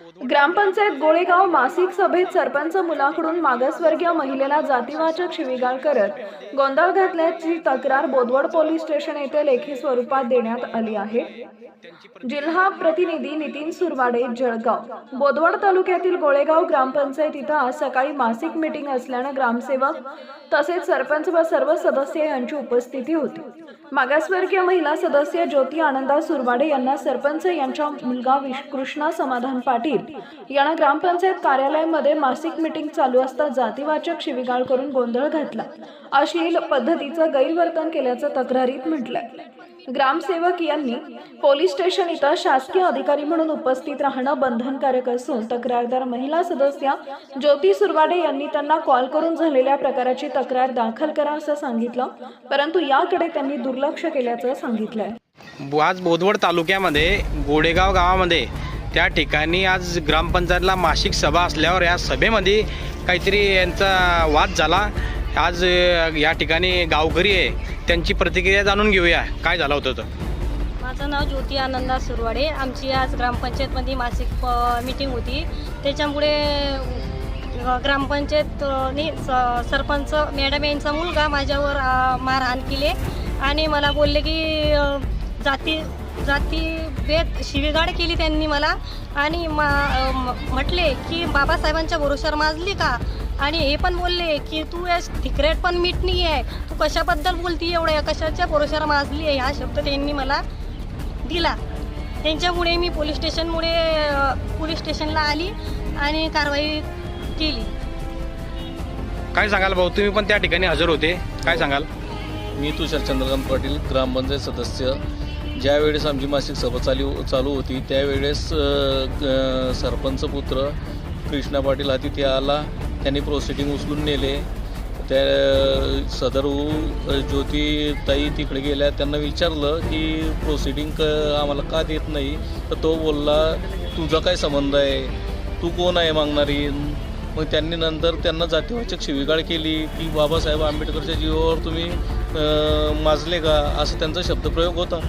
ग्रामपंचायत गोळेगाव मासिक सभेत सरपंच मुलाकडून मागासवर्गीय महिलेला जातीवाचक शिवीगाळ करत गोंधळ घातल्याची तक्रार बोदवड पोलीस स्टेशन येथे लेखी स्वरूपात देण्यात आली आहे. जिल्हा प्रतिनिधी नितीन सुरवाडे जळगाव. बोदवड तालुक्यातील गोळेगाव ग्रामपंचायत इथं आज सकाळी मासिक मीटिंग असल्यानं ग्रामसेवक तसेच सरपंच व सर्व सदस्य यांची उपस्थिती होती. मागासवर्गीय महिला सदस्य ज्योती आनंदा सुरवाडे यांना सरपंच यांच्या मुलगा कृष्णा समाधान पाटील यांना ग्रामपंचायत कार्यालयामध्ये मासिक मीटिंग चालू असता जातीवाचक शिवीगाळ करून गोंधळ घातला. अशी पद्धतीचं गैरवर्तन केल्याचं तक्रारीत म्हटलंय. ग्रामसेवक यांनी पोलीस स्टेशन इथं शासकीय अधिकारी म्हणून उपस्थित राहणं बंधनकारक असून तक्रारदार महिला सदस्य ज्योती सुरवाडे यांनी त्यांना कॉल करून झालेल्या प्रकाराची तक्रार दाखल करा असं सांगितलं परंतु याकडे त्यांनी दुर्लक्ष केल्याचं सांगितलंय. आज बोधवड तालुक्यामध्ये गोडेगाव गावामध्ये त्या ठिकाणी आज ग्रामपंचायतला मासिक सभा असल्यावर या सभेमध्ये काहीतरी यांचा वाद झाला. आज या ठिकाणी गावकरी आहे. त्यांची प्रतिक्रिया जाणून घेऊया. काय झालं होतं तर? माझं नाव ज्योती आनंदा सुरवाडे. आमची आज ग्रामपंचायतमध्ये मासिक मीटिंग होती. त्याच्यामुळे ग्रामपंचायतने स- सरपंच मॅडम यांचा मुलगा माझ्यावर मारहाण केले. आणि मला बोलले की जाती जाती भेद शिवीगाळ केली त्यांनी मला. आणि मा म्हटले की बाबासाहेबांच्या भरोशावर माजली का? आणि हे पण बोलले की तू या सिक्रेट पण मीठ नाही आहे तू कशाबद्दल बोलती एवढ्या कशाच्या भरोशावर माजली आहे? हा शब्द त्यांनी मला दिला. त्यांच्यामुळे मी पोलीस स्टेशनमुळे पोलीस स्टेशनला आली आणि कारवाई केली. काय सांगाल भाऊ? तुम्ही पण त्या ठिकाणी हजर होते. काय सांगाल? मी तुषार चंद्रकांत पाटील ग्रामपंचायत सदस्य. ज्यावेळेस आमची मासिक सभा चालू चालू होती त्यावेळेस सरपंच पुत्र कृष्णा पाटील हा तिथे आला. त्यांनी प्रोसिडिंग उचलून नेले. त्या सदर ज्योती ताई तिकडे गेल्या. त्यांना विचारलं की प्रोसिडिंग क आम्हाला का देत नाही? तर तो बोलला तुझा काय संबंध आहे? तू कोण आहे मागणारी? मग त्यांनी नंतर त्यांना जातीवाचक शिवीगाळ केली की बाबासाहेब आंबेडकरच्या जीवावर तुम्ही माजले का? असं त्यांचा शब्दप्रयोग होता.